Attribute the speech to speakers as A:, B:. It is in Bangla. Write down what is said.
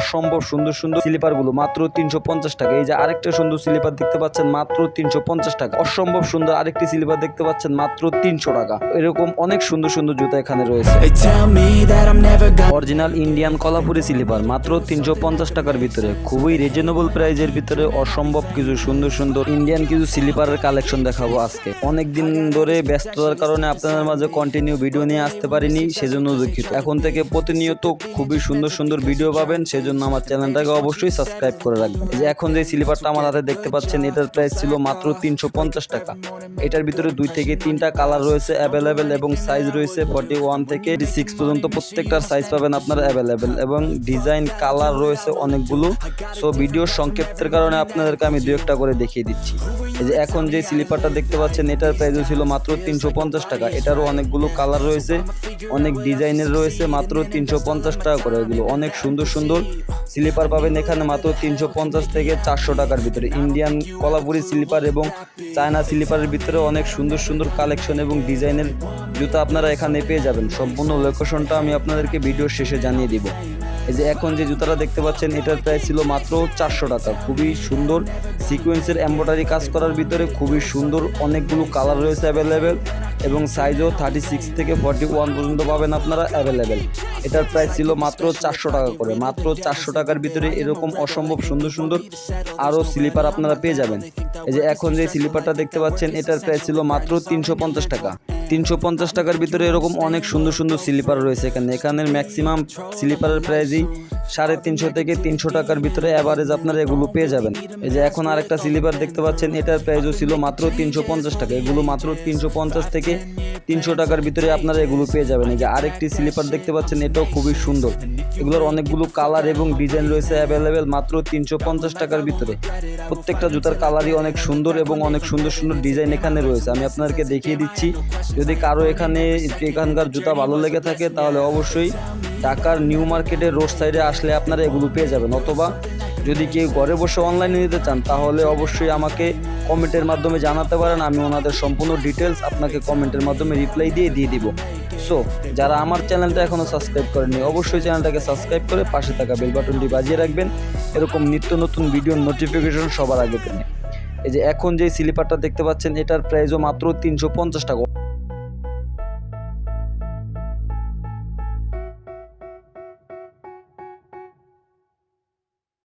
A: অসম্ভব সুন্দর সুন্দর স্লিপারগুলো মাত্র তিনশো পঞ্চাশ টাকা। এই যে আরেকটা সুন্দর স্লিপার দেখতে পাচ্ছেন মাত্র তিনশো পঞ্চাশ টাকা। অসম্ভব সুন্দর আরেকটি স্লিপার দেখতে পাচ্ছেন মাত্র তিনশো টাকা। এরকম অনেক সুন্দর সুন্দর জুতা এখানে রয়েছে। অরিজিনাল ইন্ডিয়ান কলাপুরি স্লিপার মাত্র তিনশো পঞ্চাশ টাকার ভিতরে। খুবই রিজনেবল প্রাইজের ভিতরে অসম্ভব কিছু সুন্দর সুন্দর ইন্ডিয়ান কিছু স্লিপারের কালেকশন দেখাবো আজকে। অনেক দিন ধরে ব্যস্ততার কারণে আপনাদের মাঝে কন্টিনিউ ভিডিও নিয়ে আসতে পারিনি সেজন্য দুঃখিত। এখন থেকে প্রতিনিয়ত খুবই সুন্দর সুন্দর ভিডিও পাবেন সেজন্য আমার চ্যানেলটাকে অবশ্যই সাবস্ক্রাইব করে রাখবেন। যে এখন যে স্লিপারটা আমার হাতে দেখতে পাচ্ছেন, এটার প্রাইস ছিল মাত্র তিনশো পঞ্চাশ টাকা। এটার ভিতরে দুই থেকে তিনটা কালার রয়েছে অ্যাভেলেবেল এবং সাইজ রয়েছে ফর্টি ওয়ান থেকে সিক্স পর্যন্ত প্রত্যেকটার সাইজ পাবেন আপনারা অ্যাভেলেবেল এবং ডিজাইন কালার রয়েছে অনেকগুলো। সো ভিডিওর সংক্ষেপের কারণে আপনাদেরকে আমি দু একটা করে দেখিয়ে দিচ্ছি। যে এখন যে স্লিপারটা দেখতে পাচ্ছেন, এটার প্রাইসও ছিল মাত্র তিনশো পঞ্চাশ টাকা। এটারও অনেকগুলো কালার রয়েছে, অনেক ডিজাইনের রয়েছে, মাত্র তিনশো পঞ্চাশ টাকা করে এগুলো। অনেক সুন্দর সুন্দর স্লিপার পাবেন এখানে মাত্র তিনশো পঞ্চাশ থেকে চারশো টাকার ভিতরে। ইন্ডিয়ান কলাপুরি স্লিপার এবং চায়না স্লিপারের ভিতরে অনেক সুন্দর সুন্দর কালেকশন এবং ডিজাইনের জুতা আপনারা এখানে পেয়ে যাবেন। সম্পূর্ণ লোকেশনটা আমি আপনাদেরকে ভিডিওর শেষে জানিয়ে দিব। এই যে এখন যে জুতাটা দেখতে পাচ্ছেন, এটার প্রাইস ছিল মাত্র চারশো টাকা। খুবই সুন্দর সিকোয়েন্সের এম্ব্রয়ডারি কাজ করার ভিতরে খুবই সুন্দর অনেকগুলো কালার রয়েছে অ্যাভেলেবেল এবং সাইজও থার্টি সিক্স থেকে ফর্টি ওয়ান পর্যন্ত পাবেন আপনারা অ্যাভেলেবেল এটার প্রাইস ছিল মাত্র চারশো টাকা করে। মাত্র চারশো টাকার ভিতরে এরকম অসম্ভব সুন্দর সুন্দর আরও স্লিপার আপনারা পেয়ে যাবেন। এই যে এখন যে স্লিপারটা দেখতে পাচ্ছেন, এটার প্রাইস ছিল মাত্র তিনশো পঞ্চাশ টাকা। তিনশো পঞ্চাশ টাকার ভিতরে এরকম অনেক সুন্দর সুন্দর স্লিপার রয়েছে এখানে। এখানের ম্যাক্সিমাম স্লিপারের প্রাইসই সাড়ে তিনশো থেকে তিনশো টাকার ভিতরে অ্যাভারেজ আপনারা এগুলো পেয়ে যাবেন। এই যে এখন আরেকটা স্লিপার দেখতে পাচ্ছেন, এটার প্রাইসও ছিল মাত্র তিনশো পঞ্চাশ টাকা। এগুলো মাত্র তিনশো পঞ্চাশ থেকে তিনশো টাকার ভিতরে আপনারা এগুলো পেয়ে যাবেন। এই আরেকটি স্লিপার দেখতে পাচ্ছেন, এটাও খুবই সুন্দর। এগুলোর অনেকগুলো কালার এবং ডিজাইন রয়েছে অ্যাভেলেবেল মাত্র তিনশো পঞ্চাশ টাকার ভিতরে। প্রত্যেকটা জুতার কালারই অনেক সুন্দর এবং অনেক সুন্দর সুন্দর ডিজাইন এখানে রয়েছে। আমি আপনাদেরকে দেখিয়ে দিচ্ছি, যদি কারও এখানে এখানকার জুতা ভালো লেগে থাকে, তাহলে অবশ্যই ঢাকার নিউ মার্কেটের রোড সাইডে আসলে আপনারা এগুলো পেয়ে যাবেন, অথবা যদি কেউ ঘরে বসে অনলাইনে নিতে চান, তাহলে অবশ্যই আমাকে কমেন্টের মাধ্যমে জানাতে পারেন, আমি ওনাদের সম্পূর্ণ ডিটেলস আপনাকে কমেন্টের মাধ্যমে রিপ্লাই দিয়ে দিয়ে দিব। সো যারা আমার চ্যানেলটা এখনও সাবস্ক্রাইব করেনি অবশ্যই চ্যানেলটাকে সাবস্ক্রাইব করে পাশে থাকা বেল বাটনটি বাজিয়ে রাখবেন। এরকম নিত্য নতুন ভিডিওর নোটিফিকেশন সবার আগে পেনে এই যে এখন যে স্লিপারটা দেখতে পাচ্ছেন, এটার প্রাইসও মাত্র তিনশো পঞ্চাশ টাকা।